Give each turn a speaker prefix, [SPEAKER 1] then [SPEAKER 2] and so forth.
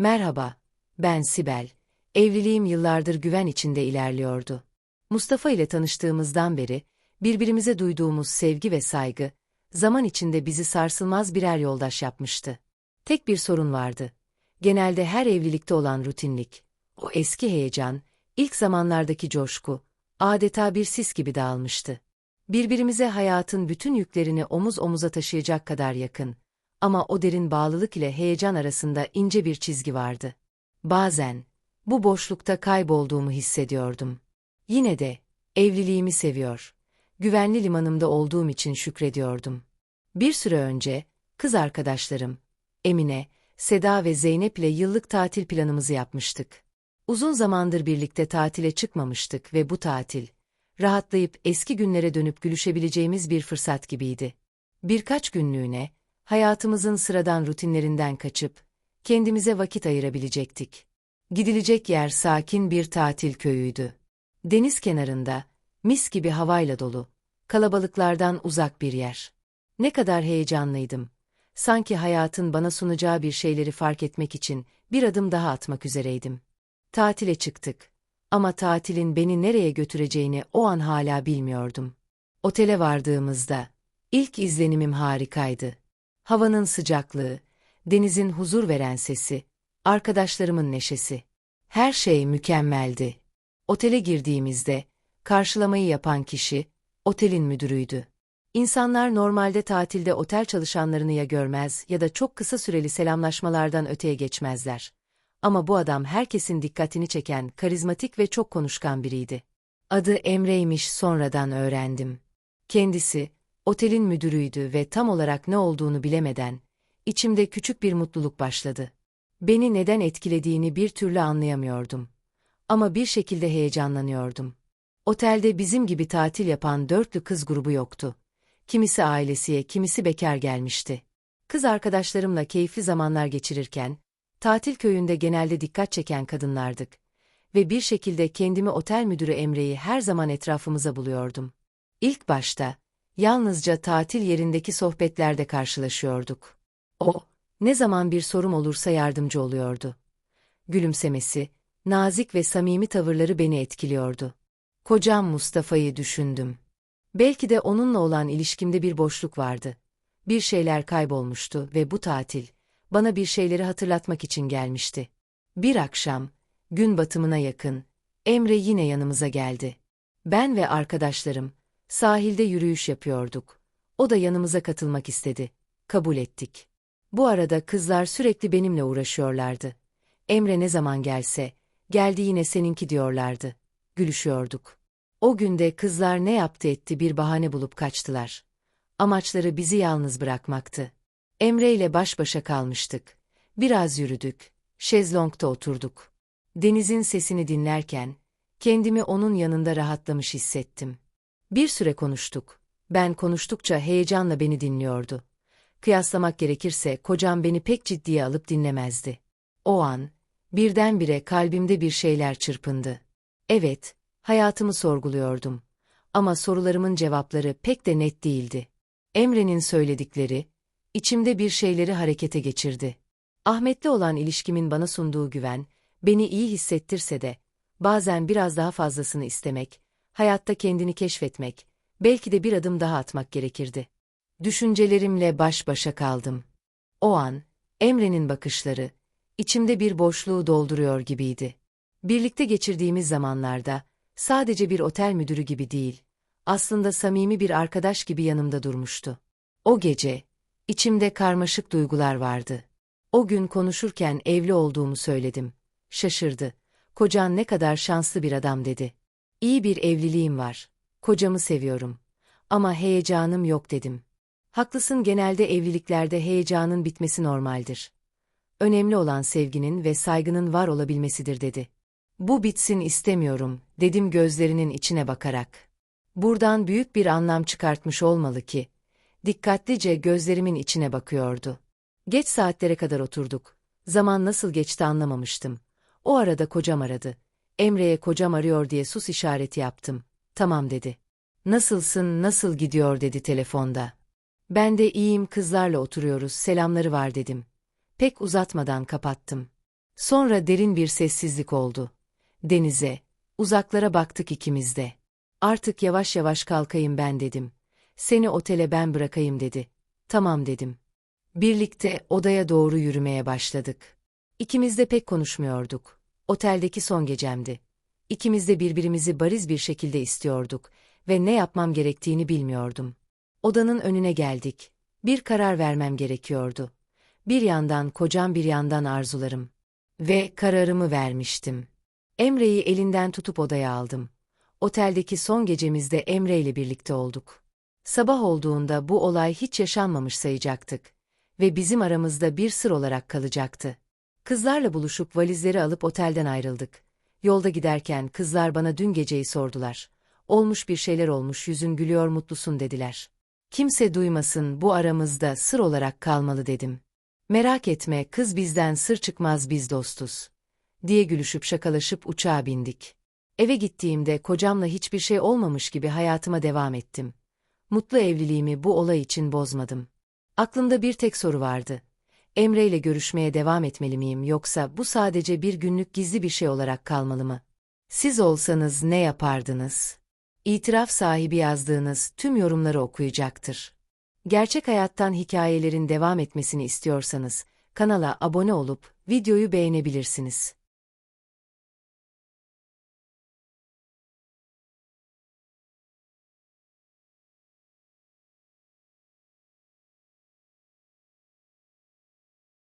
[SPEAKER 1] Merhaba, ben Sibel. Evliliğim yıllardır güven içinde ilerliyordu. Mustafa ile tanıştığımızdan beri, birbirimize duyduğumuz sevgi ve saygı, zaman içinde bizi sarsılmaz birer yoldaş yapmıştı. Tek bir sorun vardı. Genelde her evlilikte olan rutinlik. O eski heyecan, ilk zamanlardaki coşku, adeta bir sis gibi dağılmıştı. Birbirimize hayatın bütün yüklerini omuz omuza taşıyacak kadar yakın. Ama o derin bağlılık ile heyecan arasında ince bir çizgi vardı. Bazen, bu boşlukta kaybolduğumu hissediyordum. Yine de, evliliğimi seviyor. Güvenli limanımda olduğum için şükrediyordum. Bir süre önce, kız arkadaşlarım, Emine, Seda ve Zeynep ile yıllık tatil planımızı yapmıştık. Uzun zamandır birlikte tatile çıkmamıştık ve bu tatil, rahatlayıp eski günlere dönüp gülüşebileceğimiz bir fırsat gibiydi. Birkaç günlüğüne, hayatımızın sıradan rutinlerinden kaçıp, kendimize vakit ayırabilecektik. Gidilecek yer sakin bir tatil köyüydü. Deniz kenarında, mis gibi havayla dolu, kalabalıklardan uzak bir yer. Ne kadar heyecanlıydım. Sanki hayatın bana sunacağı bir şeyleri fark etmek için bir adım daha atmak üzereydim. Tatile çıktık. Ama tatilin beni nereye götüreceğini o an hala bilmiyordum. Otele vardığımızda, ilk izlenimim harikaydı. Havanın sıcaklığı, denizin huzur veren sesi, arkadaşlarımın neşesi. Her şey mükemmeldi. Otele girdiğimizde, karşılamayı yapan kişi, otelin müdürüydü. İnsanlar normalde tatilde otel çalışanlarını ya görmez ya da çok kısa süreli selamlaşmalardan öteye geçmezler. Ama bu adam herkesin dikkatini çeken, karizmatik ve çok konuşkan biriydi. Adı Emre'ymiş sonradan öğrendim. Kendisi, otelin müdürüydü ve tam olarak ne olduğunu bilemeden, içimde küçük bir mutluluk başladı. Beni neden etkilediğini bir türlü anlayamıyordum. Ama bir şekilde heyecanlanıyordum. Otelde bizim gibi tatil yapan dörtlü kız grubu yoktu. Kimisi ailesiye, kimisi bekar gelmişti. Kız arkadaşlarımla keyifli zamanlar geçirirken, tatil köyünde genelde dikkat çeken kadınlardık. Ve bir şekilde kendimi otel müdürü Emre'yi her zaman etrafımıza buluyordum. İlk başta, yalnızca tatil yerindeki sohbetlerde karşılaşıyorduk. O, ne zaman bir sorum olursa yardımcı oluyordu. Gülümsemesi, nazik ve samimi tavırları beni etkiliyordu. Kocam Mustafa'yı düşündüm. Belki de onunla olan ilişkimde bir boşluk vardı. Bir şeyler kaybolmuştu ve bu tatil, bana bir şeyleri hatırlatmak için gelmişti. Bir akşam, gün batımına yakın, Emre yine yanımıza geldi. Ben ve arkadaşlarım, sahilde yürüyüş yapıyorduk. O da yanımıza katılmak istedi. Kabul ettik. Bu arada kızlar sürekli benimle uğraşıyorlardı. Emre ne zaman gelse, geldi yine seninki diyorlardı. Gülüşüyorduk. O günde kızlar ne yaptı etti bir bahane bulup kaçtılar. Amaçları bizi yalnız bırakmaktı. Emre ile baş başa kalmıştık. Biraz yürüdük. Şezlong'da oturduk. Denizin sesini dinlerken, kendimi onun yanında rahatlamış hissettim. Bir süre konuştuk. Ben konuştukça heyecanla beni dinliyordu. Kıyaslamak gerekirse kocam beni pek ciddiye alıp dinlemezdi. O an, birdenbire kalbimde bir şeyler çırpındı. Evet, hayatımı sorguluyordum. Ama sorularımın cevapları pek de net değildi. Emre'nin söyledikleri, içimde bir şeyleri harekete geçirdi. Ahmet'le olan ilişkimin bana sunduğu güven, beni iyi hissettirse de, bazen biraz daha fazlasını istemek, hayatta kendini keşfetmek, belki de bir adım daha atmak gerekirdi. Düşüncelerimle baş başa kaldım. O an, Emre'nin bakışları, içimde bir boşluğu dolduruyor gibiydi. Birlikte geçirdiğimiz zamanlarda, sadece bir otel müdürü gibi değil, aslında samimi bir arkadaş gibi yanımda durmuştu. O gece, içimde karmaşık duygular vardı. O gün konuşurken evli olduğumu söyledim. Şaşırdı. Kocan ne kadar şanslı bir adam dedi. İyi bir evliliğim var. Kocamı seviyorum. Ama heyecanım yok dedim. Haklısın genelde evliliklerde heyecanın bitmesi normaldir. Önemli olan sevginin ve saygının var olabilmesidir dedi. Bu bitsin istemiyorum, dedim gözlerinin içine bakarak. Buradan büyük bir anlam çıkartmış olmalı ki. Dikkatlice gözlerimin içine bakıyordu. Geç saatlere kadar oturduk. Zaman nasıl geçti anlamamıştım. O arada kocam aradı. Emre'ye kocam arıyor diye sus işareti yaptım. Tamam dedi. Nasılsın, nasıl gidiyor dedi telefonda. Ben de iyiyim kızlarla oturuyoruz, selamları var dedim. Pek uzatmadan kapattım. Sonra derin bir sessizlik oldu. Denize, uzaklara baktık ikimiz de. Artık yavaş yavaş kalkayım ben dedim. Seni otele ben bırakayım dedi. Tamam dedim. Birlikte odaya doğru yürümeye başladık. İkimiz de pek konuşmuyorduk. Oteldeki son gecemdi. İkimiz de birbirimizi bariz bir şekilde istiyorduk ve ne yapmam gerektiğini bilmiyordum. Odanın önüne geldik. Bir karar vermem gerekiyordu. Bir yandan kocam bir yandan arzularım. Ve kararımı vermiştim. Emre'yi elinden tutup odaya aldım. Oteldeki son gecemizde Emre ile birlikte olduk. Sabah olduğunda bu olay hiç yaşanmamış sayacaktık ve bizim aramızda bir sır olarak kalacaktı. Kızlarla buluşup valizleri alıp otelden ayrıldık. Yolda giderken kızlar bana dün geceyi sordular. Olmuş bir şeyler olmuş yüzün gülüyor mutlusun dediler. Kimse duymasın bu aramızda sır olarak kalmalı dedim. Merak etme kız bizden sır çıkmaz biz dostuz. Diye gülüşüp şakalaşıp uçağa bindik. Eve gittiğimde kocamla hiçbir şey olmamış gibi hayatıma devam ettim. Mutlu evliliğimi bu olay için bozmadım. Aklımda bir tek soru vardı. Emre ile görüşmeye devam etmeli miyim yoksa bu sadece bir günlük gizli bir şey olarak kalmalı mı? Siz olsanız ne yapardınız? İtiraf sahibi yazdığınız tüm yorumları okuyacaktır. Gerçek hayattan hikayelerin devam etmesini istiyorsanız kanala abone olup videoyu beğenebilirsiniz.